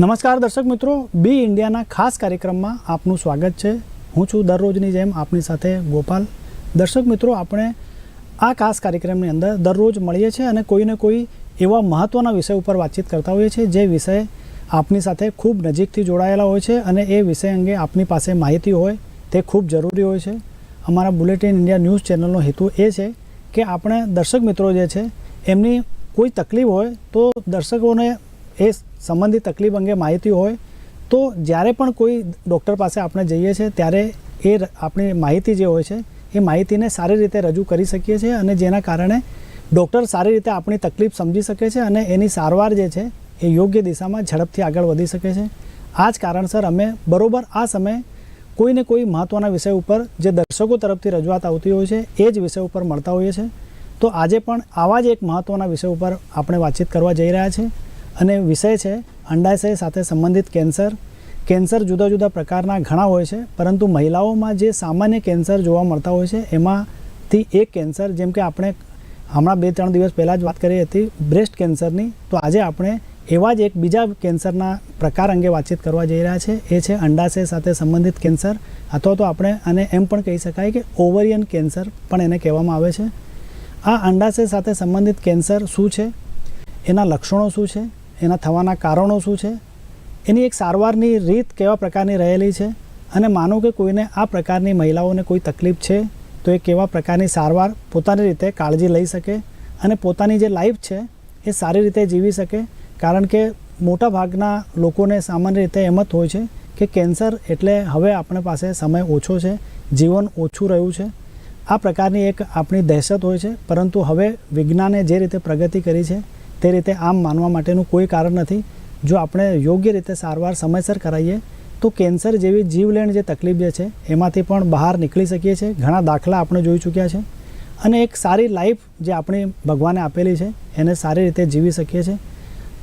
નમસ્કાર દર્શક મિત્રો, બી ઇન્ડિયાના ખાસ કાર્યક્રમમાં આપનું સ્વાગત છે. હું છું દરરોજની જેમ આપની સાથે ગોપાલ. દર્શક મિત્રો, આપણે આ ખાસ કાર્યક્રમની અંદર દરરોજ મળીએ છીએ અને કોઈને કોઈ એવા મહત્ત્વના વિષય ઉપર વાતચીત કરતા હોઈએ છીએ, જે વિષય આપની સાથે ખૂબ નજીકથી જોડાયેલા હોય છે અને એ વિષય અંગે આપની પાસે માહિતી હોય તે ખૂબ જરૂરી હોય છે. અમારા બુલેટિન ઇન્ડિયા ન્યૂઝ ચેનલનો હેતુ એ છે કે આપણે દર્શક મિત્રો જે છે, એમની કોઈ તકલીફ હોય તો દર્શકોને એ સંબંધિત તકલીફ અંગે માહિતી હોય, તો જ્યારે પણ કોઈ ડૉક્ટર પાસે આપણે જઈએ છીએ, ત્યારે એ આપણી માહિતી જે હોય છે, એ માહિતીને સારી રીતે રજૂ કરી શકીએ છીએ અને જેના કારણે ડૉક્ટર સારી રીતે આપણી તકલીફ સમજી શકે છે અને એની સારવાર જે છે, એ યોગ્ય દિશામાં ઝડપથી આગળ વધી શકે છે. આ જ કારણસર અમે બરોબર આ સમયે કોઈને કોઈ મહત્ત્વના વિષય ઉપર જે દર્શકો તરફથી રજૂઆત આવતી હોય છે, એ જ વિષય ઉપર મળતા હોઈએ છીએ. તો આજે પણ આવા જ એક મહત્ત્વના વિષય ઉપર આપણે વાતચીત કરવા જઈ રહ્યા છીએ. અને વિષય છે, અંડાશય સાથે સંબંધિત કેન્સર. કેન્સર જુદા જુદા પ્રકારના ઘણા હોય છે, પરંતુ મહિલાઓમાં જે સામાન્ય કેન્સર જોવા મળતા હોય છે, એમાંથી એક કેન્સર, જેમ કે આપણે હમણાં બે ત્રણ દિવસ પહેલાં જ વાત કરી હતી, બ્રેસ્ટ કેન્સરની. તો આજે આપણે એવા જ એક બીજા કેન્સરના પ્રકાર અંગે વાતચીત કરવા જઈ રહ્યા છે. એ છે અંડાશય સાથે સંબંધિત કેન્સર, અથવા તો આપણે આને એમ પણ કહી શકાય કે ઓવરિયન કેન્સર પણ એને કહેવામાં આવે છે. આ અંડાશય સાથે સંબંધિત કેન્સર શું છે? એના લક્ષણો શું છે? એના થવાના કારણો શું છે? એની એક સારવારની રીત કેવા પ્રકારની રહેલી છે? અને માનો કે કોઈને આ પ્રકારની મહિલાઓને કોઈ તકલીફ છે, તો એ કેવા પ્રકારની સારવાર પોતાની રીતે કાળજી લઈ શકે અને પોતાની જે લાઈફ છે, એ સારી રીતે જીવી શકે? કારણ કે મોટા ભાગના લોકોને સામાન્ય રીતે એમ જ હોય છે કે કેન્સર એટલે હવે આપણી પાસે સમય ઓછો છે, જીવન ઓછું રહ્યું છે. આ પ્રકારની એક આપણી દહેશત હોય છે, પરંતુ હવે વિજ્ઞાને જે રીતે પ્રગતિ કરી છે તે રીતે આમ માનવા માટેનું કોઈ કારણ નથી. જો આપણે યોગ્ય રીતે સારવાર સમયસર કરાવીએ તો કેન્સર જેવી જીવલેણ જે તકલીફ જે છે, એમાંથી પણ બહાર નીકળી શકીએ છીએ. ઘણા દાખલા આપણે જોઈ ચૂક્યા છે. અને એક સારી લાઈફ જે આપણી ભગવાને આપેલી છે, એને સારી રીતે જીવી શકીએ છીએ.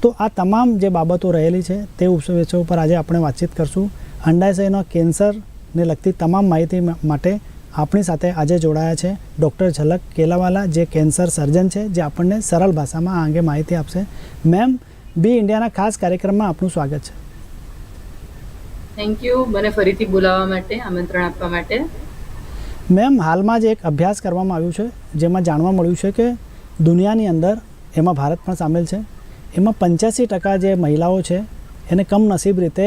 તો આ તમામ જે બાબતો રહેલી છે, તે વિષયો ઉપર આજે આપણે વાતચીત કરશું. અંડાશયના કેન્સરને લગતી તમામ માહિતી માટે આપણી સાથે આજે જોડાયા છે ડૉક્ટર ઝલક કેલાવાલા જે કેન્સર સર્જન છે જે આપણને સરળ ભાષામાં આ અંગે માહિતી આપશે. મેમ બી ઇન્ડિયાના ખાસ કાર્યક્રમમાં આપનું સ્વાગત છે. થેન્ક યુ મને ફરીથી બોલાવવા માટે આમંત્રણ આપવા માટે. મેમ હાલમાં જ એક અભ્યાસ કરવામાં આવ્યું છે જેમાં જાણવા મળ્યું છે કે દુનિયાની અંદર એમાં ભારત પણ સામેલ છે. એમાં પંચ્યાસી ટકા જે મહિલાઓ છે એને કમનસીબ રીતે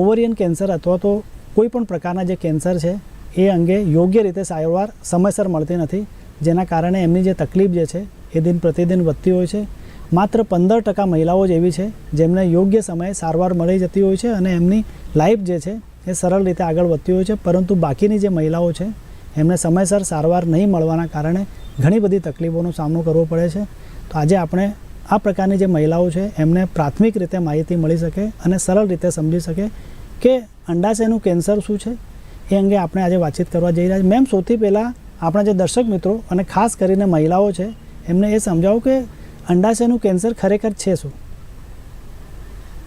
ઓવરિયન કેન્સર અથવા તો કોઈ પણ પ્રકારના જે કેન્સર છે એ અંગે યોગ્ય રીતે સારવાર સમયસર મળતી નથી, જેના કારણે એમની જે તકલીફ જે છે, એ દિન પ્રતિદિન વધતી હોય છે. માત્ર પંદર ટકા મહિલાઓ જ એવી છે, જેમને યોગ્ય સમયે સારવાર મળી જતી હોય છે અને એમની લાઈફ જે છે, એ સરળ રીતે આગળ વધતી હોય છે, પરંતુ બાકીની જે મહિલાઓ છે, એમને સમયસર સારવાર નહીં મળવાના કારણે ઘણી બધી તકલીફોનો સામનો કરવો પડે છે. તો આજે આપણે આ પ્રકારની જે મહિલાઓ છે, એમને પ્રાથમિક રીતે માહિતી મળી શકે અને સરળ રીતે સમજી શકે કે અંડાશયનું કેન્સર શું છે એ અંગે આપણે આજે વાતચીત કરવા જઈ રહ્યા છીએ મેમ સૌથી પહેલાં આપણા જે દર્શક મિત્રો અને ખાસ કરીને મહિલાઓ છે એમને એ સમજાવું કે અંડાશયનું કેન્સર ખરેખર છે શું?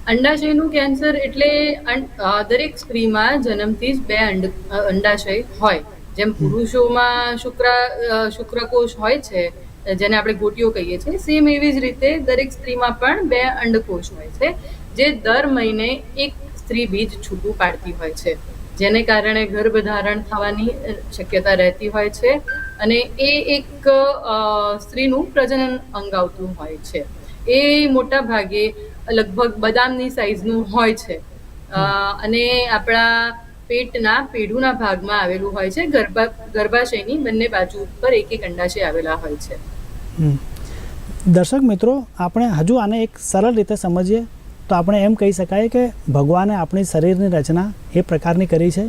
અંડાશયનું કેન્સર એટલે દરેક સ્ત્રીમાં જન્મથી જ બે અંડાશય હોય. જેમ પુરુષોમાં શુક્ર શુક્રકોષ હોય છે જેને આપણે ગોટીઓ કહીએ છીએ સેમ એવી જ રીતે દરેક સ્ત્રીમાં પણ બે અંડકોષ હોય છે જે દર મહિને એક સ્ત્રી બીજ છૂટું પાડતી હોય છે. જેને કારણે ગર્ભધારણ થવાની શક્યતા રહેતી હોય છે અને એ એક સ્ત્રીનું પ્રજનન અંગ આવતું હોય છે. એ મોટા ભાગે લગભગ બદામની સાઇઝનું હોય છે. અને આપણા પેટના, પેઢુના ભાગમાં આવેલું હોય છે. ગર્ભા, ગર્ભાશયની બંને બાજુ ઉપર એક એક અંડાશય આવેલા હોય છે. દર્શક મિત્રો, આપણે હજુ આને એક સરળ રીતે સમજીએ. તો આપણે એમ કહી શકાય કે ભગવાને આપણી શરીરની રચના એ પ્રકારની કરી છે,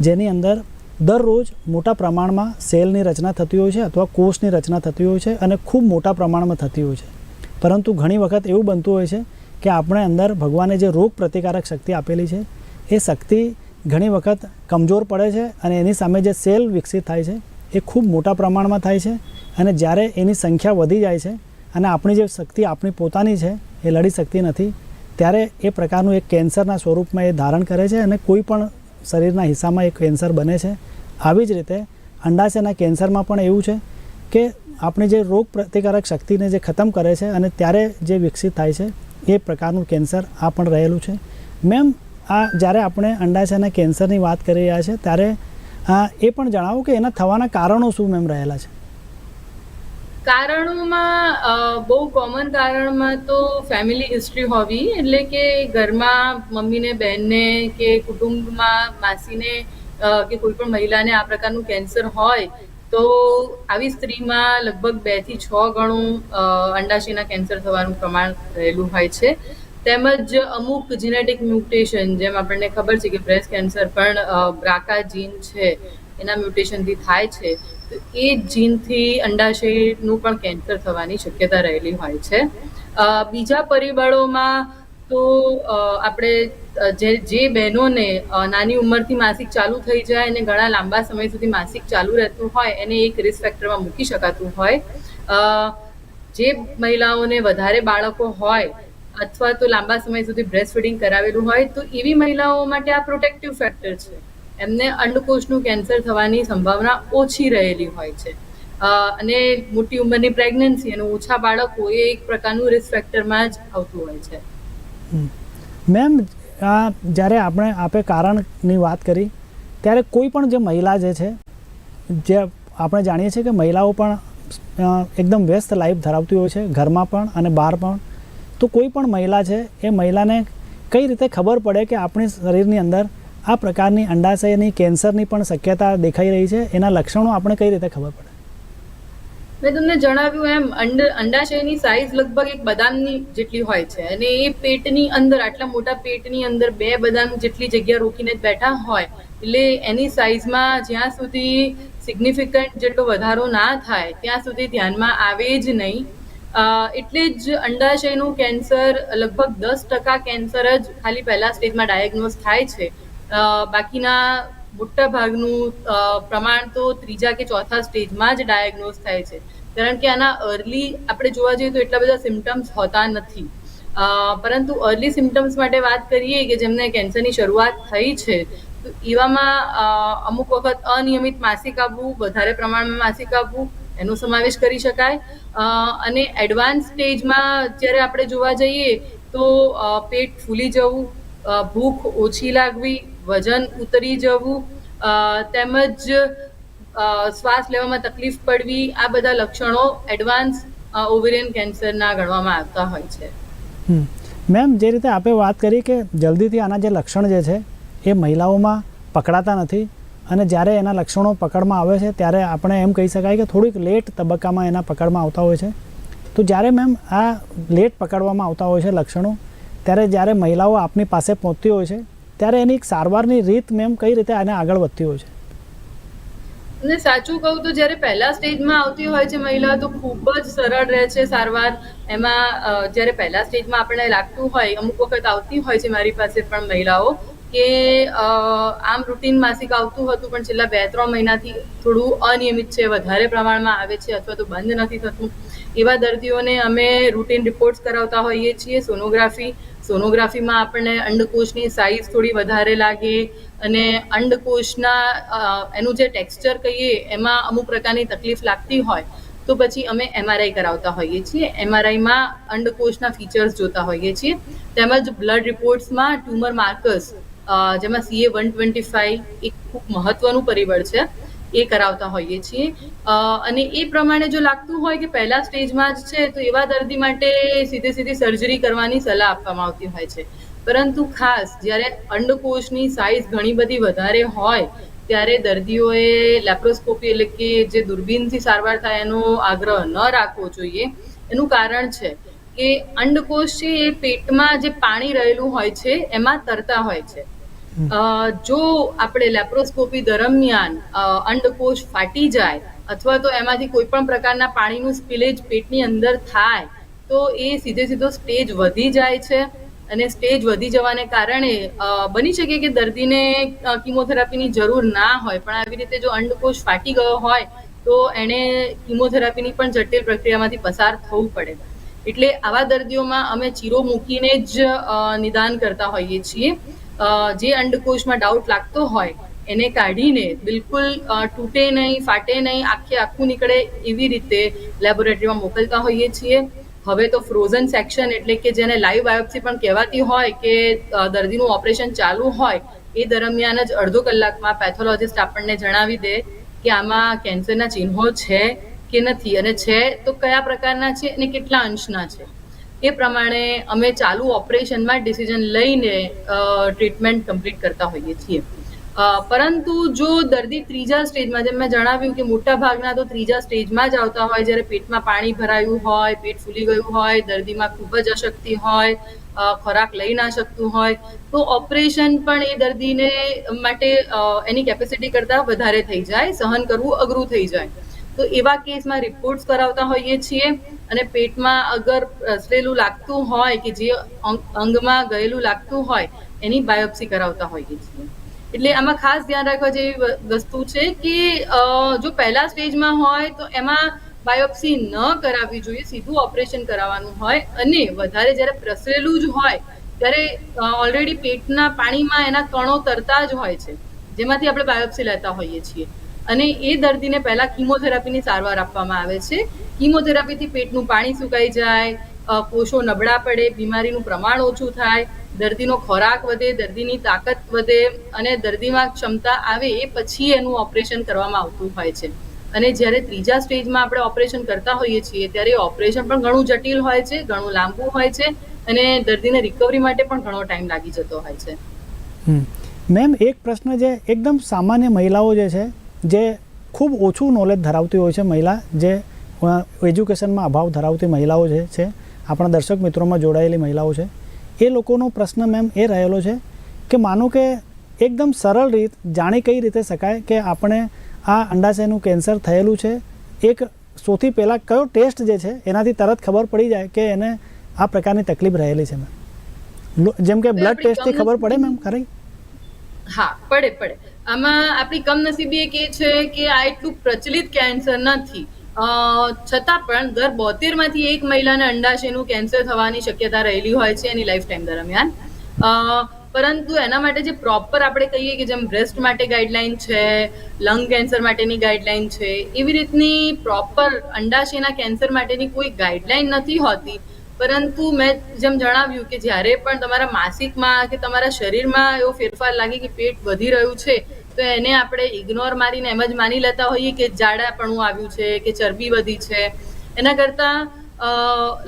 જેની અંદર દરરોજ મોટા પ્રમાણમાં સેલની રચના થતી હોય છે અથવા કોષની રચના થતી હોય છે અને ખૂબ મોટા પ્રમાણમાં થતી હોય છે. પરંતુ ઘણી વખત એવું બનતું હોય છે કે આપણે અંદર ભગવાને જે રોગ પ્રતિકારક શક્તિ આપેલી છે, એ શક્તિ ઘણી વખત કમજોર પડે છે અને એની સામે જે સેલ વિકસિત થાય છે, એ ખૂબ મોટા પ્રમાણમાં થાય છે અને જ્યારે એની સંખ્યા વધી જાય છે અને આપણી જે શક્તિ આપણી પોતાની છે, એ લડી શકતી નથી ત્યારે એ પ્રકારનું એક કેન્સરના સ્વરૂપમાં એ ધારણ કરે છે અને કોઈ પણ શરીરના હિસ્સામાં એક કેન્સર બને છે. આવી જ રીતે અંડાશયના કેન્સરમાં પણ એવું છે કે આપણી જે રોગ પ્રતિકારક શક્તિને જે ખતમ કરે છે અને ત્યારે જે વિકસિત થાય છે, એ પ્રકારનું કેન્સર આ પણ રહેલું છે. મેમ, આ જ્યારે આપણે અંડાશયના કેન્સરની વાત કરી રહ્યા છે, ત્યારે એ પણ જણાવો કે એના થવાના કારણો શું મેમ રહેલા છે? કારણોમાં બહુ કોમન કારણમાં તો ફેમિલી હિસ્ટ્રી હોવી, એટલે કે ઘરમાં મમ્મીને, બહેનને કે કુટુંબમાં માસીને કે કોઈ પણ મહિલાને આ પ્રકારનું કેન્સર હોય, તો આવી સ્ત્રીમાં લગભગ બેથી છ ગણું અંડાશયના કેન્સર થવાનું પ્રમાણ રહેલું હોય છે. તેમજ અમુક જીનેટિક મ્યુટેશન જેમ આપણને ખબર છે કે બ્રેસ્ટ કેન્સર પણ બ્રાકા જીન છે, એના મ્યુટેશનથી થાય છે. એ જીનથી અંડાશયનું પણ કેન્સર થવાની શક્યતા રહેલી હોય છે. બીજા પરિબળોમાં તો આપણે જે જે બહેનોને નાની ઉંમરથી માસિક ચાલુ થઈ જાય અને ઘણા લાંબા સમય સુધી માસિક ચાલુ રહેતું હોય, એને એક રિસ્ક ફેક્ટરમાં મૂકી શકાતું હોય. જે મહિલાઓને વધારે બાળકો હોય અથવા તો લાંબા સમય સુધી બ્રેસ્ટ ફીડિંગ કરાવેલું હોય, તો એવી મહિલાઓ માટે આ પ્રોટેક્ટિવ ફેક્ટર છે. એમને અંડકોષનું કેન્સર થવાની સંભાવના ઓછી રહેલી હોય છે. અને મોટી ઉંમરની પ્રેગ્નન્સી અને ઓછા બાળકો એ એક પ્રકારનું રિસ્ક ફેક્ટરમાં જ આવતું હોય છે. મેમ જ્યારે આપણે આપે કારણની વાત કરી, ત્યારે કોઈ પણ જે મહિલા જે છે, જે આપણે જાણીએ છીએ કે મહિલાઓ પણ એકદમ વ્યસ્ત લાઈફ ધરાવતી હોય છે, ઘરમાં પણ અને બહાર પણ, તો કોઈ પણ મહિલા છે, એ મહિલાને કઈ રીતે ખબર પડે કે આપણી શરીરની અંદર આ પ્રકારની અંડાશયની કેન્સરની પણ શક્યતા દેખાઈ રહી છે. એના લક્ષણો આપણે કઈ રીતે ખબર પડે? મેં તમને જણાવ્યું એમ, અંડ, અંડાશયની સાઈઝ લગભગ એક બદામની જેટલી હોય છે અને એ પેટની અંદર, આટલા મોટા પેટની અંદર બે બદામ જેટલી જગ્યા રોકીને જ બેઠા હોય. એટલે એની સાઇઝમાં જ્યાં સુધી સિગ્નિફિકન્ટ જેટલો વધારો ના થાય, ત્યાં સુધી ધ્યાનમાં આવે જ નહીં. એટલે જ અંડાશયનું કેન્સર લગભગ દસ ટકા કેન્સર જ ખાલી પહેલા સ્ટેજમાં ડાયગ્નોઝ થાય છે. બાકીના મોટા ભાગનું પ્રમાણ તો ત્રીજા કે ચોથા સ્ટેજમાં જ ડાયગ્નોઝ થાય છે. કારણ કે આના અર્લી આપણે જોવા જઈએ તો એટલા બધા સિમ્ટમ્સ હોતા નથી. પરંતુ અર્લી સિમ્ટમ્સ માટે વાત કરીએ કે જેમને કેન્સરની શરૂઆત થઈ છે, તો એવામાં અમુક વખત અનિયમિત માસિક આવવું, વધારે પ્રમાણમાં માસિક આવવું, એનો સમાવેશ કરી શકાય. અને એડવાન્સ સ્ટેજમાં જ્યારે આપણે જોવા જઈએ તો પેટ ફૂલી જવું ભૂખ ઓછી લાગવી વજન ઉતરી જવું તેમજ શ્વાસ લેવામાં તકલીફ પડવી, આ બધા લક્ષણો એડવાન્સ ઓવેરિયન કેન્સરના ગણવામાં આવતા હોય છે. મેમ, જે રીતે આપે વાત કરી કે જલ્દીથી આના જે લક્ષણ જે છે, એ મહિલાઓમાં પકડાતા નથી અને જ્યારે એના લક્ષણો પકડમાં આવે છે, ત્યારે આપણે એમ કહી શકાય કે થોડીક લેટ તબક્કામાં એના પકડમાં આવતા હોય છે તો જ્યારે મેમ આ લેટ પકડવામાં આવતા હોય છે લક્ષણો, ત્યારે જ્યારે મહિલાઓ આપની પાસે પહોંચતી હોય છે ત્યારે એની એક સારવારની રીત મેમ કઈ રીતે આને આગળ વધતી હોય છે? અને સાચું કહું તો જ્યારે પહેલા સ્ટેજમાં આવતી હોય છે મહિલા તો ખૂબ જ સરળ રહે છે સારવાર. એમાં જ્યારે પહેલા સ્ટેજમાં આપણને લાગતું હોય, અમુક વખત આવતી હોય છે મારી પાસે પણ મહિલાઓ, કે આમ રૂટીન માસિક આવતું હતું, પણ છેલ્લા બે ત્રણ મહિનાથી થોડું અનિયમિત છે, વધારે પ્રમાણમાં આવે છે અથવા તો બંધ નથી થતું. એવા દર્દીઓને અમે રૂટીન રિપોર્ટ્સ કરાવતા હોઈએ છીએ, સોનોગ્રાફી સોનોગ્રાફીમાં આપણને અંડકોષની સાઇઝ થોડી વધારે લાગે અને અંડકોષના એનું જે ટેક્સચર કહીએ એમાં અમુક પ્રકારની તકલીફ લાગતી હોય તો પછી અમે એમઆરઆઈ કરાવતા હોઈએ છીએ. એમઆરઆઈમાં અંડકોષના ફીચર્સ જોતા હોઈએ છીએ. તેમજ બ્લડ રિપોર્ટ્સમાં ટ્યુમર માર્કર્સ જેમાં સીએ વન ટ્વેન્ટી ફાઈવ એક ખૂબ મહત્વનું પરિબળ છે. એ કરાવતા હોઈએ છીએ. અને એ પ્રમાણે જો લાગતું હોય કે પહેલા સ્ટેજમાં જ છે, તો એવા દર્દી માટે સીધે સીધી સર્જરી કરવાની સલાહ આપવામાં આવતી હોય છે. પરંતુ ખાસ જ્યારે અંડકોષની સાઇઝ ઘણી બધી વધારે હોય, ત્યારે દર્દીઓએ લેપ્રોસ્કોપી એટલે કે જે દૂરબીનથી સારવાર થાય એનો આગ્રહ ન રાખવો જોઈએ. એનું કારણ છે કે અંડકોષ છે એ પેટમાં જે પાણી રહેલું હોય છે, એમાં તરતા હોય છે. જો આપણે લેપ્રોસ્કોપી દરમિયાન અ, અંડકોષ ફાટી જાય અથવા તો એમાંથી કોઈ પણ પ્રકારના પાણીનું સ્પિલેજ પેટની અંદર થાય તો એ સીધે સીધો સ્ટેજ વધી જાય છે અને સ્ટેજ વધી જવાને કારણે બની શકે કે દર્દીને કિમોથેરાપીની જરૂર ના હોય પણ આવી રીતે જો અંડકોશ ફાટી ગયો હોય તો એણે કિમોથેરાપીની પણ જટિલ પ્રક્રિયામાંથી પસાર થવું પડે. એટલે આવા દર્દીઓમાં અમે ચીરો મૂકીને જ નિદાન કરતા હોઈએ છીએ. જે અંડકોષમાં ડાઉટ લાગતો હોય, એને કાઢીને બિલકુલ તૂટે નહીં, ફાટે નહીં, આખે આખું નીકળે એવી રીતે લેબોરેટરીમાં મોકલતા હોઈએ છીએ. હવે તો ફ્રોઝન સેક્શન એટલે કે જેને લાઈવ બાયોપ્સી પણ કહેવાતી હોય કે દર્દીનું ઓપરેશન ચાલુ હોય, એ દરમિયાન જ અડધો કલાકમાં પેથોલોજિસ્ટ આપણને જણાવી દે કે આમાં કેન્સરના ચિહ્નો છે કે નથી અને છે તો કયા પ્રકારના છે અને કેટલા અંશના છે. એ પ્રમાણે અમે ચાલુ ઓપરેશનમાં ડિસિઝન લઈને ટ્રીટમેન્ટ કમ્પ્લીટ કરતા હોઈએ છીએ. પરંતુ જો દર્દી ત્રીજા સ્ટેજમાં, જેમ મેં જણાવ્યું કે મોટા ભાગના તો ત્રીજા સ્ટેજમાં જ આવતા હોય, જ્યારે પેટમાં પાણી ભરાયું હોય, પેટ ફૂલી ગયું હોય, દર્દીમાં ખૂબ જ અશક્તિ હોય ખોરાક લઈ ના શકતું હોય, તો ઓપરેશન પણ એ દર્દીને માટે એની કેપેસિટી કરતાં વધારે થઈ જાય, સહન કરવું અઘરું થઈ જાય. તો એવા કેસમાં રિપોર્ટ્સ કરાવતા હોઈએ છીએ અને પેટમાં અગર પ્રસરેલું લાગતું હોય કે જે અંગમાં ગયેલું લાગતું હોય, એની બાયોપ્સી કરાવતા હોઈએ છીએ. એટલે આમાં ખાસ ધ્યાન રાખવા જેવી વસ્તુ છે કે જો પહેલા સ્ટેજમાં હોય તો એમાં બાયોપ્સી ન કરાવવી જોઈએ, સીધું ઓપરેશન કરાવવાનું હોય અને વધારે જ્યારે પ્રસરેલું જ હોય, ત્યારે ઓલરેડી પેટના પાણીમાં એના કણો તરતા જ હોય છે, જેમાંથી આપણે બાયોપ્સી લેતા હોઈએ છીએ. અને એ દર્દીને પહેલાં કીમોથેરાપીની સારવાર આપવામાં આવે છે. કીમોથેરાપીથી પેટનું પાણી સુકાઈ જાય કોષો નબળા પડે, બીમારીનું પ્રમાણ ઓછું થાય, દર્દીનો ખોરાક વધે, દર્દીની તાકાત વધે અને દર્દીમાં ક્ષમતા આવે એ પછી એનું ઓપરેશન કરવામાં આવતું હોય છે. અને જ્યારે ત્રીજા સ્ટેજમાં આપણે ઓપરેશન કરતા હોઈએ છીએ ત્યારે ઓપરેશન પણ ઘણું જટિલ હોય છે, ઘણું લાંબુ હોય છે અને દર્દીને રિકવરી માટે પણ ઘણો ટાઈમ લાગી જતો હોય છે. મેમ, એક પ્રશ્ન જે, એકદમ સામાન્ય મહિલાઓ જે છે જે ખૂબ ઓછું નોલેજ ધરાવતી હોય છે મહિલા જે એજ્યુકેશનમાં અભાવ ધરાવતી મહિલાઓ જે છે આપણા દર્શક મિત્રોમાં જોડાયેલી મહિલાઓ છે એ લોકોનો પ્રશ્ન મેમ એ રહેલો છે કે માનો કે એકદમ સરળ રીત જાણી કઈ રીતે શકાય કે આપણે આ અંડાશયનું કેન્સર થયેલું છે એક સૌથી પહેલાં કયો ટેસ્ટ જે છે એનાથી તરત ખબર પડી જાય કે એને આ પ્રકારની તકલીફ રહેલી છે મેમ જેમ કે બ્લડ ટેસ્ટથી ખબર પડે મેમ ખરી? હા, પડે પડે. આમાં આપણી કમનસીબી એક એ છે કે આ એટલું પ્રચલિત કેન્સર નથી. છતાં પણ દર બોતેરમાંથી એક મહિલાને અંડાશયનું કેન્સર થવાની શક્યતા રહેલી હોય છે એની લાઈફ ટાઈમ દરમિયાન પરંતુ એના માટે જે પ્રોપર આપણે કહીએ કે જેમ બ્રેસ્ટ માટે ગાઈડલાઈન છે લંગ કેન્સર માટેની ગાઈડલાઈન છે, એવી રીતની પ્રોપર અંડાશયના કેન્સર માટેની કોઈ ગાઈડલાઈન નથી હોતી. પરંતુ મેં જેમ જણાવ્યું કે જ્યારે પણ તમારા માસિકમાં કે તમારા શરીરમાં એવો ફેરફાર લાગે કે પેટ વધી રહ્યું છે, તો એને આપણે ઇગ્નોર મારીને એમ જ માની લેતા હોઈએ કે જાડાપણું આવ્યું છે, કે ચરબી વધી છે. એના કરતાં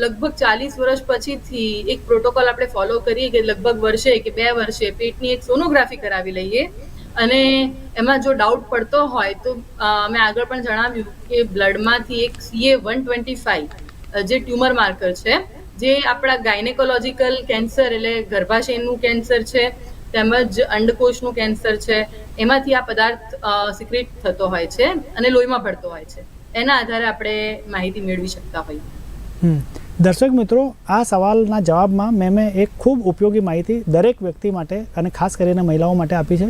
લગભગ ચાલીસ વર્ષ પછીથી એક પ્રોટોકોલ આપણે ફોલો કરીએ કે લગભગ વર્ષે કે બે વર્ષે પેટની એક સોનોગ્રાફી કરાવી લઈએ. અને એમાં જો ડાઉટ પડતો હોય તો મેં આગળ પણ જણાવ્યું કે બ્લડમાંથી એક સીએ વન ટ્વેન્ટી ફાઈવ જે ટ્યુમર માર્કર છે જે આપણા ગાયનેકોલોજીકલ કેન્સર એટલે ગર્ભાશયનું કેન્સર છે, તેમજ અંડકોષનું કેન્સર છે, એમાંથી આ પદાર્થ સિક્રેટ થતો હોય છે અને લોહીમાં ભળતો હોય છે એના આધારે આપણે માહિતી મેળવી શકતા હોઈએ. દર્શક મિત્રો, આ સવાલના જવાબમાં મેં મેં એક ખૂબ ઉપયોગી માહિતી દરેક વ્યક્તિ માટે અને ખાસ કરીને મહિલાઓ માટે આપી છે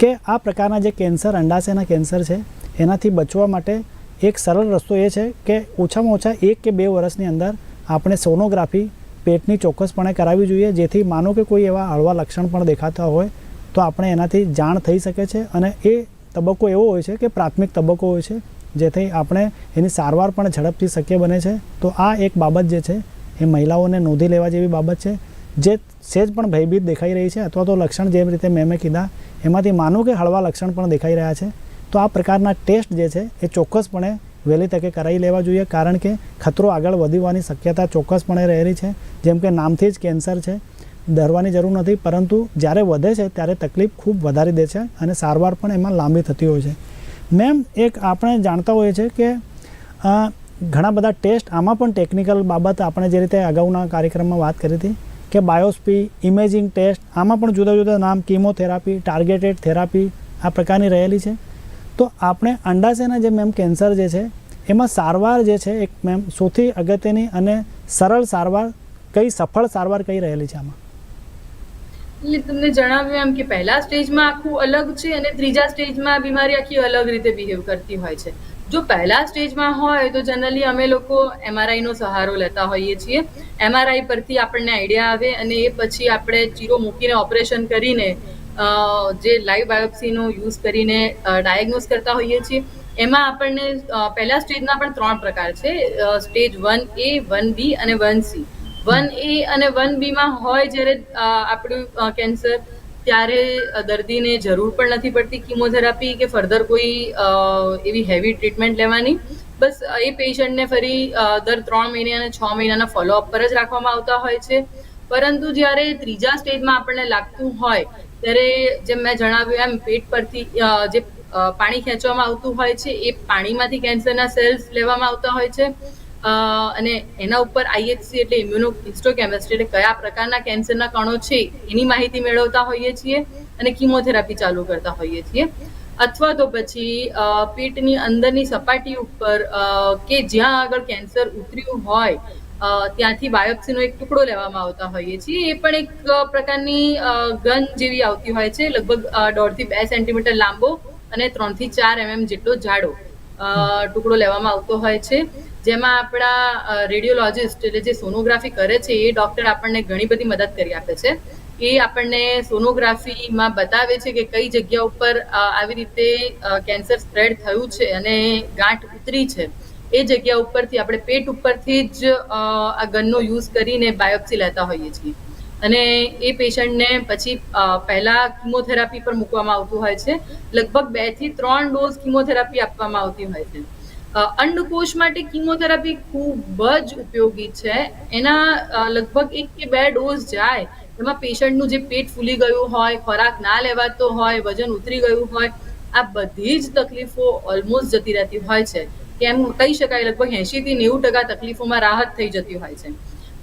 કે આ પ્રકારના જે કેન્સર, અંડાશયના કેન્સર છે, એનાથી બચવા માટે એક સરળ રસ્તો એ છે કે ઓછામાં ઓછા એક કે બે વર્ષની અંદર આપણે સોનોગ્રાફી પેટની ચોક્કસપણે કરાવવી જોઈએ. જેથી માનો કે કોઈ એવા હળવા લક્ષણ પણ દેખાતા હોય, તો આપણે એનાથી જાણ થઈ શકે છે. અને એ તબક્કો એવો હોય છે કે પ્રાથમિક તબક્કો હોય છે, જેથી આપણે એની સારવાર પણ ઝડપથી શક્ય બને છે. તો આ એક બાબત જે છે, એ મહિલાઓને નોંધી લેવા જેવી બાબત છે, જે સેજ પણ ભયભીત દેખાઈ રહી છે અથવા તો લક્ષણ જે રીતે મેં મેં કીધા, એમાંથી માનો કે હળવા લક્ષણ પણ દેખાઈ રહ્યા છે. તો આ પ્રકારના ટેસ્ટ જે છે, એ ચોક્કસપણે વહેલી તકે કરાવી લેવા જોઈએ, કારણ કે ખતરો આગળ વધવાની શક્યતા ચોક્કસપણે રહેલી છે. જેમ કે નામથી જ કેન્સર છે, ડરવાની જરૂર નથી, પરંતુ જ્યારે વધે છે, ત્યારે તકલીફ ખૂબ વધારી દે છે અને સારવાર પણ એમાં લાંબી થતી હોય છે. મેમ, એક આપણે જાણતા હોઈએ છીએ કે ઘણા બધા ટેસ્ટ, આમાં પણ ટેકનિકલ બાબત આપણે જે રીતે અગાઉના કાર્યક્રમમાં વાત કરી હતી, કે બાયોસ્પી, ઇમેજિંગ ટેસ્ટ, આમાં પણ જુદા જુદા નામ, કીમોથેરાપી, ટાર્ગેટેડ થેરાપી આ પ્રકારની રહેલી છે. તો આપણે અંડાશયના જે મેમ કેન્સર જે છે, એમાં સારવાર જે છે એક મેમ સૌથી અગત્યની અને સરળ સારવાર, કઈ સફળ સારવાર કઈ રહેલી છે આમાં? એટલે તમને જણાવ્યું એમ કે પહેલા સ્ટેજમાં આખું અલગ છે અને ત્રીજા સ્ટેજમાં બીમારી આખી અલગ રીતે બિહેવ કરતી હોય છે. જો પહેલા સ્ટેજમાં હોય તો જનરલી અમે લોકો એમઆરઆઈનો સહારો લેતા હોઈએ છીએ. એમઆરઆઈ પરથી આપણને આઈડિયા આવે અને એ પછી આપણે ચીરો મૂકીને ઓપરેશન કરીને જે લાઈવ બાયોપ્સીનો યુઝ કરીને ડાયગ્નોઝ કરતા હોઈએ છીએ. એમાં આપણને પહેલા સ્ટેજના પણ ત્રણ પ્રકાર છે. Stage one A one B અને વન સી વન એ અને વન બીમાં હોય જ્યારે આપણું કેન્સર ત્યારે દર્દીને જરૂર પણ નથી પડતી કિમોથેરાપી કે ફર્ધર કોઈ એવી હેવી ટ્રીટમેન્ટ લેવાની. બસ એ પેશન્ટને ફરી દર ત્રણ મહિને અને છ મહિનાના ફોલોઅપ પર જ રાખવામાં આવતા હોય છે. પરંતુ જ્યારે ત્રીજા સ્ટેજમાં આપણને લાગતું હોય ત્યારે જેમ મેં જણાવ્યું એમ પેટ પરથી જે પાણી ખેંચવામાં આવતું હોય છે, એ પાણીમાંથી કેન્સરના સેલ્સ લેવામાં આવતા હોય છે. અને એના ઉપર આઈએચસી એટલે ઇમ્યુનો, હિસ્ટોકેમિસ્ટ્રી એટલે કયા પ્રકારના કેન્સરના કણો છે, એની માહિતી મેળવતા હોઈએ છીએ અને કિમોથેરાપી ચાલુ કરતા હોઈએ છીએ. અથવા તો પછી પેટની અંદરની સપાટી ઉપર કે જ્યાં આગળ કેન્સર ઉતર્યું હોય ત્યાંથી બાયોપ્સીનો એક ટુકડો લેવામાં આવતા હોઈએ છીએ. એ પણ એક પ્રકારની ગન જેવી આવતી હોય છે, લગભગ દોઢથી બે સેન્ટીમીટર લાંબો અને ત્રણથી ચાર એમએમ જેટલો જાડો ટુકડો લેવામાં આવતો હોય છે. જેમાં આપણા રેડિયોલોજિસ્ટ એટલે જે સોનોગ્રાફી કરે છે, એ ડોક્ટર આપણને ઘણી બધી મદદ કરી આપે છે. એ આપણને સોનોગ્રાફીમાં બતાવે છે કે કઈ જગ્યા ઉપર આવી રીતે કેન્સર સ્પ્રેડ થયું છે અને ગાંઠ ઉતરી છે. એ જગ્યા ઉપરથી આપણે પેટ ઉપરથી જ આ ગનનો યુઝ કરીને બાયોપ્સી લેતા હોઈએ છીએ. અને એ પેશન્ટને પછી પહેલાં કિમોથેરાપી પર મૂકવામાં આવતું હોય છે. લગભગ બેથી ત્રણ ડોઝ કિમોથેરાપી આપવામાં આવતી હોય છે. અંડકોષ માટે કિમોથેરાપી ખૂબ જ ઉપયોગી છે. એના લગભગ એક કે બે ડોઝ જાય, એમાં પેશન્ટનું જે પેટ ફૂલી ગયું હોય, ખોરાક ના લેવાતો હોય, વજન ઉતરી ગયું હોય, આ બધી જ તકલીફો ઓલમોસ્ટ જતી રહેતી હોય છે. કેમ કહી શકાય, લગભગ એંશીથી નેવું ટકા તકલીફોમાં રાહત થઈ જતી હોય છે.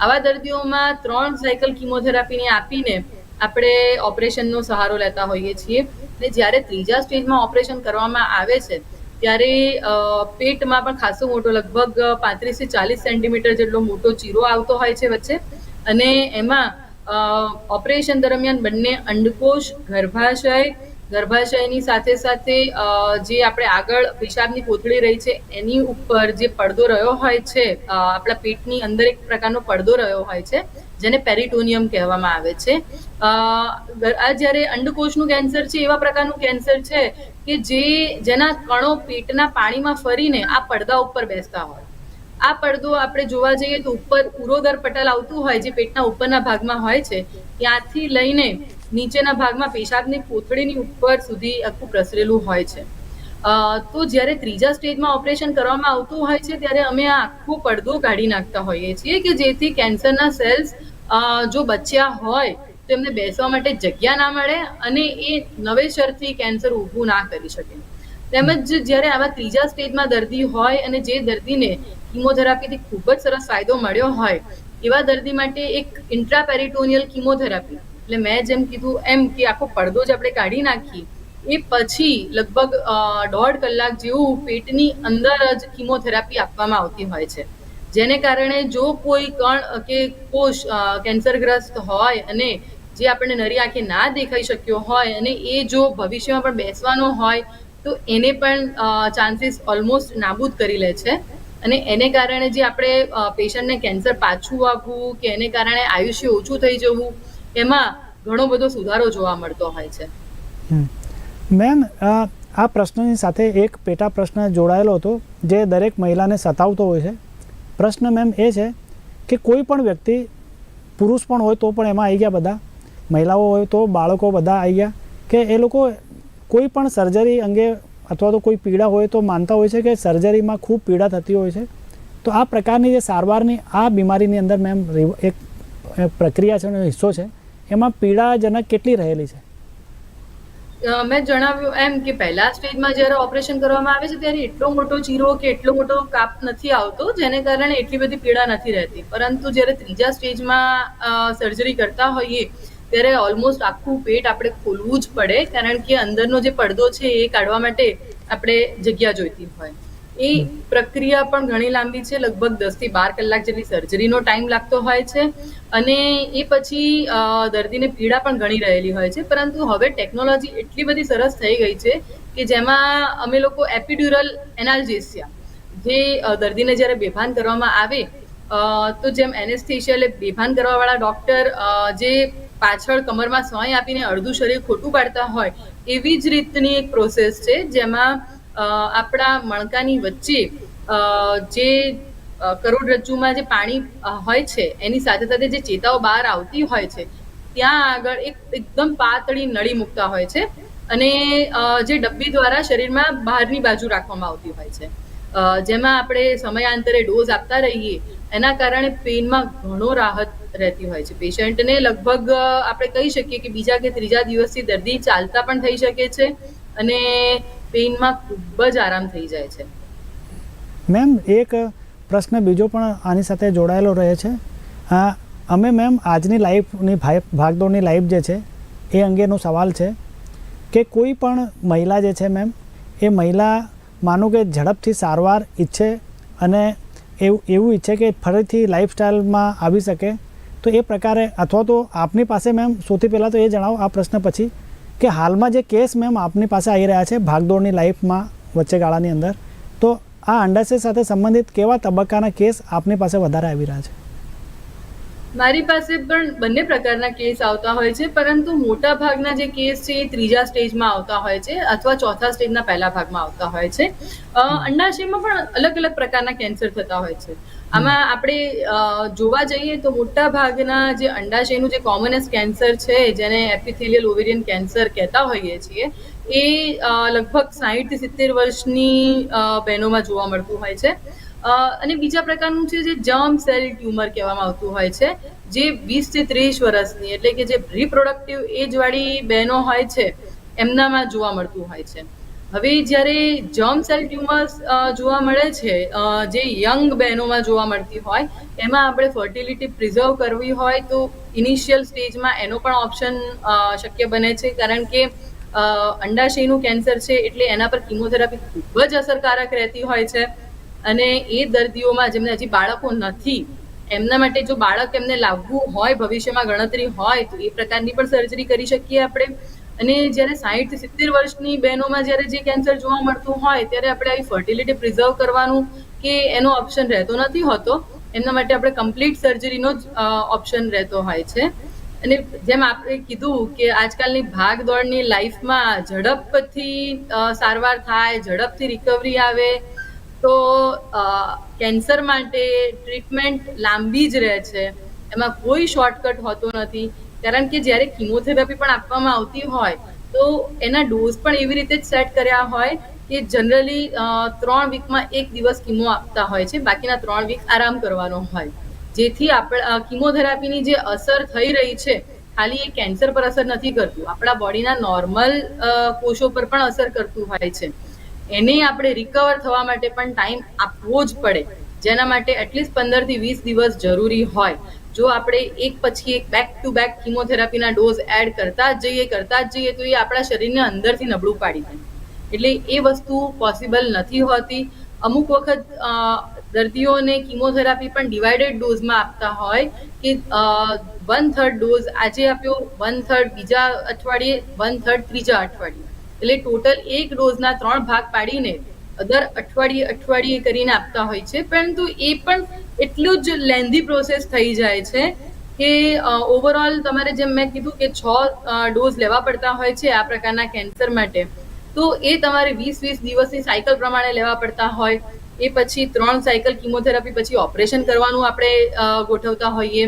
આવા દર્દીઓમાં ત્રણ સાયકલ કિમોથેરાપીને આપીને આપણે ઓપરેશનનો સહારો લેતા હોઈએ છીએ. અને જ્યારે ત્રીજા સ્ટેજમાં ઓપરેશન કરવામાં આવે છે, ત્યારે પેટમાં પણ ખાસો મોટો, લગભગ પાંત્રીસથી ચાલીસ સેન્ટીમીટર જેટલો મોટો ચીરો આવતો હોય છે વચ્ચે. અને એમાં ઓપરેશન દરમિયાન બંને અંડકોશ ગર્ભાશય ગર્ભાશયની સાથે સાથે જે આપણે આગળ પેશાબની કોથળી રહી છે, એની ઉપર જે પડદો રહ્યો હોય છે આપણા પેટની અંદર એક પ્રકારનો પડદો રહ્યો હોય છે, જેને પેરિટોનિયમ કહેવામાં આવે છે. આ જ્યારે અંડકોષનું કેન્સર છે, એવા પ્રકારનું કેન્સર છે કે જે જેના કણો પેટના પાણીમાં ફરીને આ પડદા ઉપર બેસતા હોય. આ પડદો આપણે જોવા જઈએ તો ઉપર ઉરોદર પટલ આવતું હોય, જે પેટના ઉપરના ભાગમાં હોય છે, ત્યાંથી લઈને નીચેના ભાગમાં પેશાબની કોથળીની ઉપર સુધી આખું પ્રસરેલું હોય છે. તો જ્યારે ત્રીજા સ્ટેજમાં ઓપરેશન કરવામાં આવતું હોય છે, ત્યારે અમે આ આખો પડદો કાઢી નાખતા હોઈએ છીએ કે જેથી કેન્સરના સેલ્સ જો બચ્યા હોય, તો એમને બેસવા માટે જગ્યા ના મળે અને એ નવેસરથી કેન્સર ઊભું ના કરી શકે. તેમજ જ્યારે આવા ત્રીજા સ્ટેજમાં દર્દી હોય અને જે દર્દીને કિમોથેરાપીથી ખૂબ જ સરસ ફાયદો મળ્યો હોય, એવા દર્દી માટે એક ઇન્ટ્રાપેરિટોનિયલ કિમોથેરાપી એટલે મેં જેમ કીધું, એમ કે આખો પડદો જ આપણે કાઢી નાખીએ. એ પછી લગભગ દોઢ કલાક જેવું પેટની અંદર જ કિમોથેરાપી આપવામાં આવતી હોય છે. જેને કારણે જો કોઈ કણ, કે કોષ કેન્સરગ્રસ્ત હોય અને જે આપણને નરી આંખે ના દેખાઈ શક્યો હોય અને એ જો ભવિષ્યમાં પણ બેસવાનો હોય, તો એને પણ ચાન્સીસ ઓલમોસ્ટ નાબૂદ કરી લે છે. અને એને કારણે જે આપણે પેશન્ટને કેન્સર પાછું આવવું, કે એને કારણે આયુષ્ય ઓછું થઈ જવું એમાં ઘણો બધો સુધારો જોવા મળતો હોય છે. મેમ આ પ્રશ્નની સાથે એક પેટા પ્રશ્ન જોડાયેલો હતો, જે દરેક મહિલાને સતાવતો હોય છે. પ્રશ્ન મેમ એ છે કે કોઈ પણ વ્યક્તિ, પુરુષ પણ હોય તો પણ એમાં આવી ગયા બધા. મહિલાઓ હોય તો બાળકો બધા આવી ગયા. કે એ લોકો કોઈ પણ સર્જરી અંગે અથવા તો કોઈ પીડા હોય તો માનતા હોય છે કે સર્જરીમાં ખૂબ પીડા થતી હોય છે. તો આ પ્રકારની જે સારવારની આ બીમારીની અંદર મેમ એક પ્રક્રિયા છે એનો હિસ્સો છે. એમાં પીડાજનક કેટલી રહેલી છે? મેં જણાવ્યું એમ કે પહેલા સ્ટેજમાં જ્યારે ઓપરેશન કરવામાં આવે છે ત્યારે એટલો મોટો ચીરો કે એટલો મોટો કાપ નથી આવતો, જેને કારણે એટલી બધી પીડા નથી રહેતી. પરંતુ જ્યારે ત્રીજા સ્ટેજમાં સર્જરી કરતા હોઈએ, ત્યારે ઓલમોસ્ટ આખું પેટ આપણે ખોલવું જ પડે, કારણ કે અંદરનો જે પડદો છે એ કાઢવા માટે આપણે જગ્યા જોઈતી હોય. એ પ્રક્રિયા પણ ઘણી લાંબી છે, લગભગ દસથી બાર કલાક જેટલી સર્જરીનો ટાઈમ લાગતો હોય છે. અને એ પછી દર્દીને પીડા પણ ઘણી રહેલી હોય છે. પરંતુ હવે ટેકનોલોજી એટલી બધી સરસ થઈ ગઈ છે કે જેમાં અમે લોકો એપિડ્યુરલ એનાલ્જેસિયા જે દર્દીને જ્યારે બેભાન કરવામાં આવે તો જેમ એનેસ્થેશિયા એટલે બેભાન કરવાવાળા ડૉક્ટર જે પાછળ કમરમાં સોય આપીને અડધું શરીર ખોટું પાડતા હોય, એવી જ રીતની એક પ્રોસેસ છે જેમાં આપણા મણકાની વચ્ચે જે કરોડરજ્જુમાં જે પાણી હોય છે, એની સાથે સાથે જે ચેતાઓ બહાર આવતી હોય છે, ત્યાં આગળ એક એકદમ પાતળી નળી મૂકતા હોય છે અને જે ડબ્બી દ્વારા શરીરમાં બહારની બાજુ રાખવામાં આવતી હોય છે. જેમાં આપણે સમયાંતરે ડોઝ આપતા રહીએ, એના કારણે પેનમાં ઘણો રાહત રહેતી હોય છે. પેશન્ટને લગભગ આપણે કહી શકીએ કે બીજા કે ત્રીજા દિવસથી દર્દી ચાલતા પણ થઈ શકે છે અને પેઇનમાં ખૂબ જ આરામ થઈ જાય છે. મેમ, એક પ્રશ્ન બીજો પણ આની સાથે જોડાયેલો રહે છે. અમે મેમ આજની લાઈફની ભાગદોડની લાઈફ જે છે, એ અંગેનો સવાલ છે કે કોઈ પણ મહિલા જે છે મેમ, એ મહિલા માનું કે ઝડપથી સારવાર ઈચ્છે અને એવું એવું ઈચ્છે કે ફરીથી લાઈફસ્ટાઈલમાં આવી શકે, તો એ પ્રકારે અથવા તો આપની પાસે મેમ સૌથી પહેલાં તો એ જણાવો આ પ્રશ્ન પછી કે હાલમાં જે કેસ મેમ આપની પાસે આવી રહ્યા છે ભાગદોડની લાઈફમાં વચ્ચે ગાળાની અંદર, તો આ અંડાશય સાથે સંબંધિત કેવા તબક્કાના કેસ આપની પાસે વધારે આવી રહ્યા છે? મારી પાસે પણ બંને પ્રકારના કેસ આવતા હોય છે, પરંતુ મોટા ભાગના જે કેસ છે એ ત્રીજા સ્ટેજમાં આવતા હોય છે અથવા ચોથા સ્ટેજના પહેલા ભાગમાં આવતા હોય છે. અંડાશયમાં પણ અલગ અલગ પ્રકારના કેન્સર થતા હોય છે. આમાં આપણે જોવા જઈએ તો મોટા ભાગના જે અંડાશયનું જે કોમનેસ્ટ કેન્સર છે, જેને એપિથેલિયલ ઓવેરિયન કેન્સર કહેતા હોઈએ છીએ, એ લગભગ સાહીઠથી સિત્તેર વર્ષની બહેનોમાં જોવા મળતું હોય છે. અને બીજા પ્રકારનું છે જે જર્મ સેલ ટ્યુમર કહેવામાં આવતું હોય છે, જે વીસથી ત્રીસ વર્ષની, એટલે કે જે રિપ્રોડક્ટિવ એજવાળી બહેનો હોય છે, એમનામાં જોવા મળતું હોય છે. હવે જ્યારે જર્મ સેલ ટ્યુમર્સ જોવા મળે છે જે યંગ બહેનોમાં જોવા મળતી હોય, એમાં આપણે ફર્ટિલિટી પ્રિઝર્વ કરવી હોય તો ઇનિશિયલ સ્ટેજમાં એનો પણ ઓપ્શન શક્ય બને છે. કારણ કે અંડાશયનું કેન્સર છે એટલે એના પર કિમોથેરાપી ખૂબ જ અસરકારક રહેતી હોય છે. અને એ દર્દીઓમાં જેમને હજી બાળકો નથી, એમના માટે જો બાળક એમને લાવવું હોય, ભવિષ્યમાં ગણતરી હોય, તો એ પ્રકારની પણ સર્જરી કરી શકીએ આપણે. અને જ્યારે સાહીઠ સિત્તેર વર્ષની બહેનોમાં જ્યારે જે કેન્સર જોવા મળતું હોય, ત્યારે આપણે આવી ફર્ટિલિટી પ્રિઝર્વ કરવાનું કે એનો ઓપ્શન રહેતો નથી હોતો. એમના માટે આપણે કમ્પ્લીટ સર્જરીનો જ ઓપ્શન રહેતો હોય છે. અને જેમ આપણે કીધું કે આજકાલની ભાગ દોડની લાઈફમાં ઝડપથી સારવાર થાય, ઝડપથી રિકવરી આવે, તો કેન્સર માટે ટ્રીટમેન્ટ લાંબી જ રહે છે. એમાં કોઈ શોર્ટકટ હોતો નથી. કારણ કે જ્યારે કિમોથેરાપી પણ આપવામાં આવતી હોય, તો એના ડોઝ પણ એવી રીતે જ સેટ કર્યા હોય કે જનરલી ત્રણ વીકમાં એક દિવસ કિમો આપતા હોય છે, બાકીના ત્રણ વીક આરામ કરવાનો હોય. જેથી આપણા કિમોથેરાપીની જે અસર થઈ રહી છે, ખાલી એ કેન્સર પર અસર નથી કરતું. આપણા બોડીના નોર્મલ કોષો પર પણ અસર કરતું હોય છે. એને આપણે રિકવર થવા માટે પણ ટાઈમ આપવો જ પડે. જેના માટે એટલીસ્ટ પંદરથી વીસ દિવસ જરૂરી હોય. જો આપણે એક પછી એક બેક ટુ બેક કિમોથેરાપીના ડોઝ એડ કરતા જ જઈએ, કરતા જ જઈએ, તો એ આપણા શરીરને અંદરથી નબળું પાડી દે. એટલે એ વસ્તુ પોસિબલ નથી હોતી. અમુક વખત દર્દીઓને કિમોથેરાપી પણ ડિવાઇડેડ ડોઝમાં આપતા હોય કે વન થર્ડ ડોઝ આજે આપ્યો વન થર્ડ બીજા અઠવાડિયે વન થર્ડ ત્રીજા અઠવાડિયે. એટલે ટોટલ એક ડોઝના ત્રણ ભાગ પાડીને દર અઠવાડિયે અઠવાડિયે કરીને આપતા હોય છે. પરંતુ એ પણ એટલું જ લેન્ધી પ્રોસેસ થઈ જાય છે કે ઓવરઓલ તમારે જેમ મેં કીધું કે છ ડોઝ લેવા પડતા હોય છે આ પ્રકારના કેન્સર માટે. તો એ તમારે વીસ વીસ દિવસની સાયકલ પ્રમાણે લેવા પડતા હોય. એ પછી ત્રણ સાયકલ કિમોથેરાપી પછી ઓપરેશન કરવાનું આપણે ગોઠવતા હોઈએ.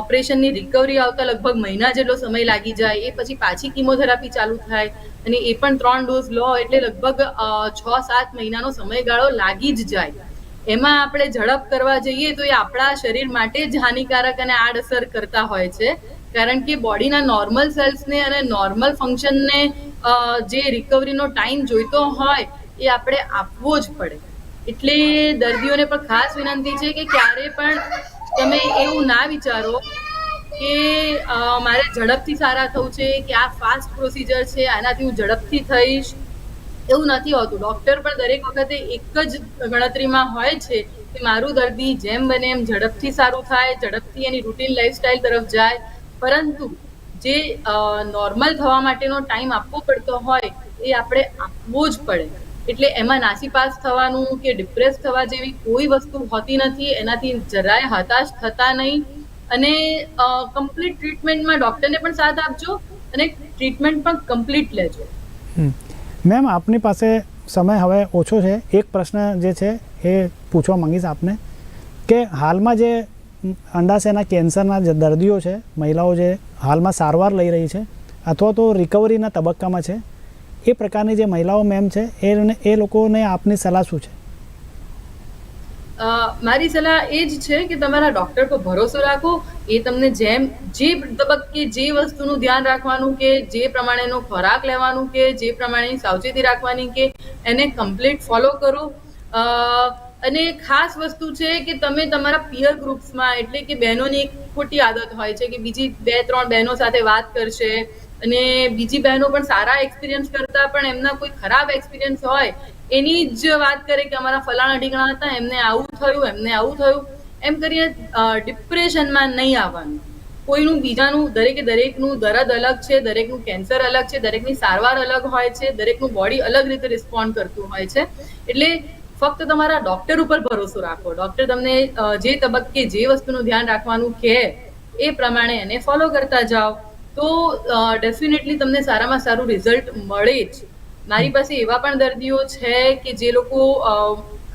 ઓપરેશનની રિકવરી આવતા લગભગ મહિના જેટલો સમય લાગી જાય, એ પછી પાછી કિમોથેરાપી ચાલુ થાય અને એ પણ ત્રણ ડોઝ લો એટલે લગભગ છ સાત મહિનાનો સમયગાળો લાગી જ જાય. એમાં આપણે ઝડપ કરવા જઈએ તો એ આપણા શરીર માટે જ હાનિકારક અને આડઅસર કરતા હોય છે. કારણ કે બોડીના નોર્મલ સેલ્સને અને નોર્મલ ફંક્શનને જે રિકવરીનો ટાઈમ જોઈતો હોય એ આપણે આપવો જ પડે. એટલે દર્દીઓને પણ ખાસ વિનંતી છે કે ક્યારે પણ તમે એવું ના વિચારો કે મારે ઝડપથી સારા થવું છે, કે આ ફાસ્ટ પ્રોસિજર છે, આનાથી હું ઝડપથી થઈશ, એવું નથી હોતું. ડૉક્ટર પણ દરેક વખતે એક જ ગણતરીમાં હોય છે કે મારું દર્દી જેમ બને એમ ઝડપથી સારું થાય, ઝડપથી એની રૂટીન લાઈફસ્ટાઈલ તરફ જાય. પરંતુ જે નોર્મલ થવા માટેનો ટાઈમ આપવો પડતો હોય, એ આપણે આપવો જ પડે. એટલે એમાં નાસીપાસ થવાનું કે ડિપ્રેસ થવા જેવી કોઈ વસ્તુ હોતી નથી, એનાથી જરાય હતાશ થતા નહીં. અને કમ્પ્લીટ ટ્રીટમેન્ટમાં ડોક્ટરને પણ સાથ આપજો અને ટ્રીટમેન્ટ પણ કમ્પ્લીટ લેજો. મેમ આપની પાસે સમય હવે ઓછો છે. એક પ્રશ્ન જે છે એ પૂછવા માંગીશ આપને કે હાલમાં જે અંડાશયના કેન્સરના જે દર્દીઓ છે, મહિલાઓ જે હાલમાં સારવાર લઈ રહી છે, અથવા તો રિકવરીના તબક્કામાં છે એ પ્રકારની જે મહિલાઓ મેમ છે, એને, એ લોકોને આપની સલાહ શું છે? મારી સલાહ એ જ છે કે તમારા ડૉક્ટર પર ભરોસો રાખો. એ તમને જેમ, જે તબક્કે જે વસ્તુનું ધ્યાન રાખવાનું કે, જે પ્રમાણેનો ખોરાક લેવાનું કે, જે પ્રમાણેની સાવચેતી રાખવાની કે, એને કમ્પ્લીટ ફોલો કરો. અને ખાસ વસ્તુ છે કે તમે તમારા પિયર ગ્રુપ્સમાં એટલે કે બહેનોની એક ખોટી આદત હોય છે કે બીજી બે, ત્રણ બહેનો સાથે વાત કરશે અને બીજી બહેનો પણ સારા એક્સપિરિયન્સ કરતા, પણ એમના કોઈ ખરાબ એક્સપિરિયન્સ હોય, એની જ વાત કરે કે અમારા ફલાણા ઢીકણા હતા, એમને આવું થયું, એમને આવું થયું. એમ કરીને ડિપ્રેશનમાં નહીં આવવાનું. કોઈનું બીજાનું, દરેકે દરેકનું દર્દ અલગ છે, દરેકનું કેન્સર અલગ છે, દરેકની સારવાર અલગ હોય છે, દરેકનું બોડી અલગ રીતે રિસ્પોન્ડ કરતું હોય છે. એટલે ફક્ત તમારા ડૉક્ટર ઉપર ભરોસો રાખો. ડૉક્ટર તમને જે તબક્કે જે વસ્તુનું ધ્યાન રાખવાનું કહે, એ પ્રમાણે એને ફોલો કરતા જાઓ. તો ડેફિનેટલી તમને સારામાં સારું રિઝલ્ટ મળે જ. મારી પાસે એવા પણ દર્દીઓ છે કે જે લોકો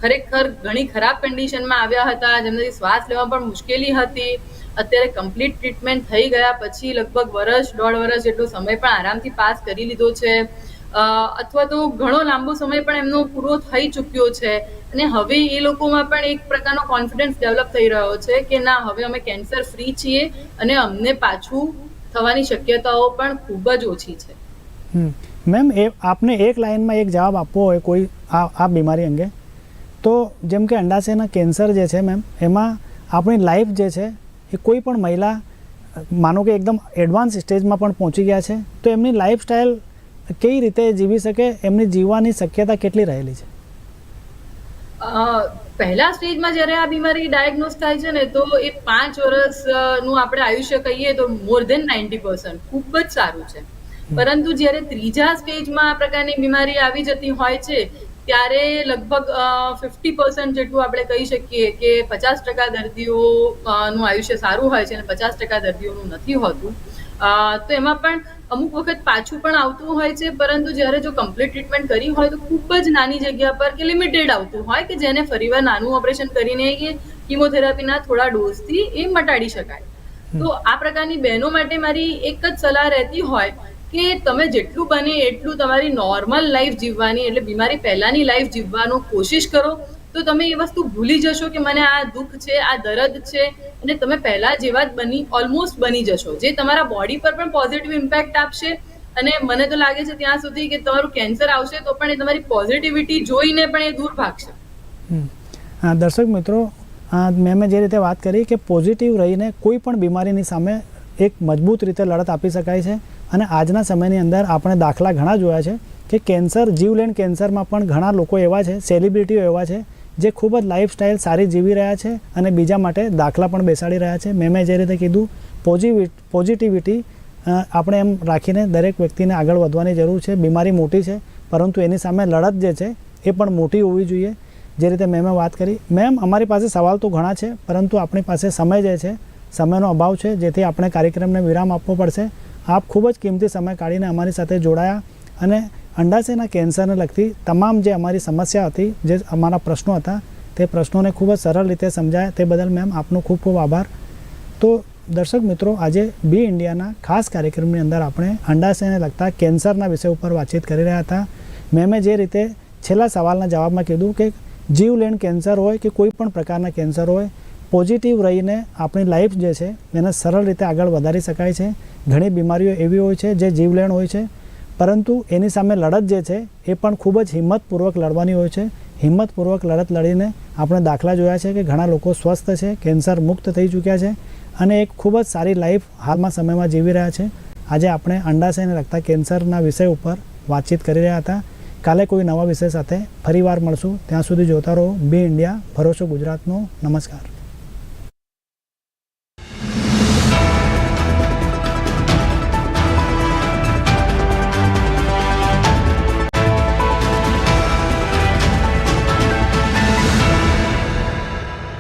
ખરેખર ઘણી ખરાબ કન્ડિશનમાં આવ્યા હતા જેમનાથી શ્વાસ લેવા પણ મુશ્કેલી હતી. અત્યારે કમ્પ્લીટ ટ્રીટમેન્ટ થઈ ગયા પછી લગભગ વર્ષ દોઢ વર્ષ જેટલો સમય પણ આરામથી પાસ કરી લીધો છે. અથવા તો ઘણો લાંબો સમય પણ એમનો પૂરો થઈ ચૂક્યો છે. અને હવે એ લોકોમાં પણ એક પ્રકારનો કોન્ફિડન્સ ડેવલપ થઈ રહ્યો છે કે ના હવે અમે કેન્સર ફ્રી છીએ અને અમને પાછું થવાની શક્યતાઓ પણ ખૂબ જ ઓછી છે. મેમ, એ આપને એક લાઇનમાં એક જવાબ આપવો હોય કોઈ આ આ બીમારી અંગે, તો જેમ કે અંડાશયના કેન્સર જે છે મેમ, એમાં આપણી લાઈફ જે છે, એ કોઈ પણ મહિલા, માનો કે એકદમ એડવાન્સ સ્ટેજમાં પણ પહોંચી ગયા છે, તો એમની લાઈફસ્ટાઈલ કઈ રીતે જીવી શકે, એમની જીવવાની શક્યતા કેટલી રહેલી છે? પહેલા સ્ટેજમાં જ્યારે આ બીમારી ડાયગ્નોઝ થાય છે ને તો એ પાંચ વર્ષનું આપણે આયુષ્ય કહીએ તો મોર દેન નાઇન્ટી પર્સન્ટ ખૂબ જ સારું છે. પરંતુ જ્યારે ત્રીજા સ્ટેજમાં આ પ્રકારની બીમારી આવી જતી હોય છે ત્યારે લગભગ ફિફ્ટી પર્સન્ટ જેટલું આપણે કહી શકીએ કે પચાસ ટકા દર્દીઓનું આયુષ્ય સારું હોય છે અને પચાસ ટકા દર્દીઓનું નથી હોતું. તો એમાં પણ અમુક વખત પાછું પણ આવતું હોય છે પરંતુ જ્યારે જો કમ્પ્લીટ ટ્રીટમેન્ટ કરી હોય તો ખૂબ જ નાની જગ્યા પર કે લિમિટેડ આવતું હોય કે જેને ફરીવાર નાનું ઓપરેશન કરીને કે કિમોથેરાપીના થોડા ડોઝથી એ મટાડી શકાય. તો આ પ્રકારની બહેનો માટે મારી એક જ સલાહ રહેતી હોય કે તમે જેટલું બને એટલું તમારી નોર્મલ લાઈફ જીવવાની એટલે બીમારી પહેલાંની લાઈફ જીવવાનો કોશિશ કરો. તો તમે એ વસ્તુ ભૂલી જશો કે મને આ દુઃખ છે આ દર્દ છે અને તમે પહેલા જેવા જ બની ઓલમોસ્ટ બની જશો જે તમારા બોડી પર પણ પોઝિટિવ ઇમ્પેક્ટ આપશે અને મને તો લાગે છે ત્યાં સુધી કે તમારું કેન્સર આવશે તો પણ એ તમારી પોઝિટિવિટી જોઈને પણ એ દૂર ભાગશે. હા, દર્શક મિત્રો મેં જે રીતે વાત કરી કે પોઝિટિવ રહીને કોઈ પણ બીમારીની સામે એક મજબૂત રીતે લડત આપી શકાય છે અને આજના સમયની અંદર આપણે દાખલા ઘણા જોયા છે કે કેન્સર જીવલેણ કેન્સરમાં પણ ઘણા લોકો એવા છે સેલિબ્રિટીઓ એવા છે જે ખૂબ જ લાઈફસ્ટાઈલ સારી જીવી રહ્યા છે અને બીજા માટે દાખલા પણ બેસાડી રહ્યા છે. મેં જે રીતે કીધું, પોઝિવિ પોઝિટિવિટી આપણે એમ રાખીને દરેક વ્યક્તિને આગળ વધવાની જરૂર છે. બીમારી મોટી છે, પરંતુ એની સામે લડત જે છે, એ પણ મોટી હોવી જોઈએ. જે રીતે મેમે વાત કરી. મેમ, અમારી પાસે સવાલ તો ઘણા છે, પરંતુ આપણી પાસે સમય જે છે, સમયનો અભાવ છે, જેથી આપણે કાર્યક્રમને વિરામ આપવો પડશે. આપ ખૂબ જ કિંમતી સમય કાઢીને અમારી સાથે જોડાયા અને અંડાશયના કેન્સરને લગતી તમામ જે અમારી સમસ્યા હતી, જે અમારા પ્રશ્નો હતા, તે પ્રશ્નોને ખૂબ જ સરળ રીતે સમજાયા, તે બદલ મેમ આપનો ખૂબ ખૂબ આભાર. તો દર્શક મિત્રો, આજે બી ઇન્ડિયાના ખાસ કાર્યક્રમની અંદર આપણે અંડાશયને લગતા કેન્સરના વિષય ઉપર વાતચીત કરી રહ્યા હતા. મેમે જે રીતે છેલ્લા સવાલના જવાબમાં કીધું કે જીવલેણ કેન્સર હોય કે કોઈ પણ પ્રકારના કેન્સર હોય પોઝિટિવ રહીને આપણી લાઈફ જે છે, એને સરળ રીતે આગળ વધારી શકાય છે. ઘણી બીમારીઓ એવી હોય છે જે જીવલેણ હોય છે. પરંતુ એની સામે લડત જે છે, એ પણ ખૂબ જ હિંમતપૂર્વક લડવાની હોય છે. હિંમતપૂર્વક લડત લડીને આપણે દાખલા જોયા છે કે ઘણા લોકો સ્વસ્થ છે, કેન્સર મુક્ત થઈ ચૂક્યા છે અને એક ખૂબ જ સારી લાઈફ હાલમાં સમયમાં જીવી રહ્યા છે. આજે આપણે અંડાશયને લગતા કેન્સરના વિષય ઉપર વાતચીત કરી રહ્યા હતા. કાલે કોઈ નવા વિષય સાથે ફરીવાર મળશું. ત્યાં સુધી જોતા રહો. બી ઇન્ડિયા, ભરોસો ગુજરાતનો. નમસ્કાર.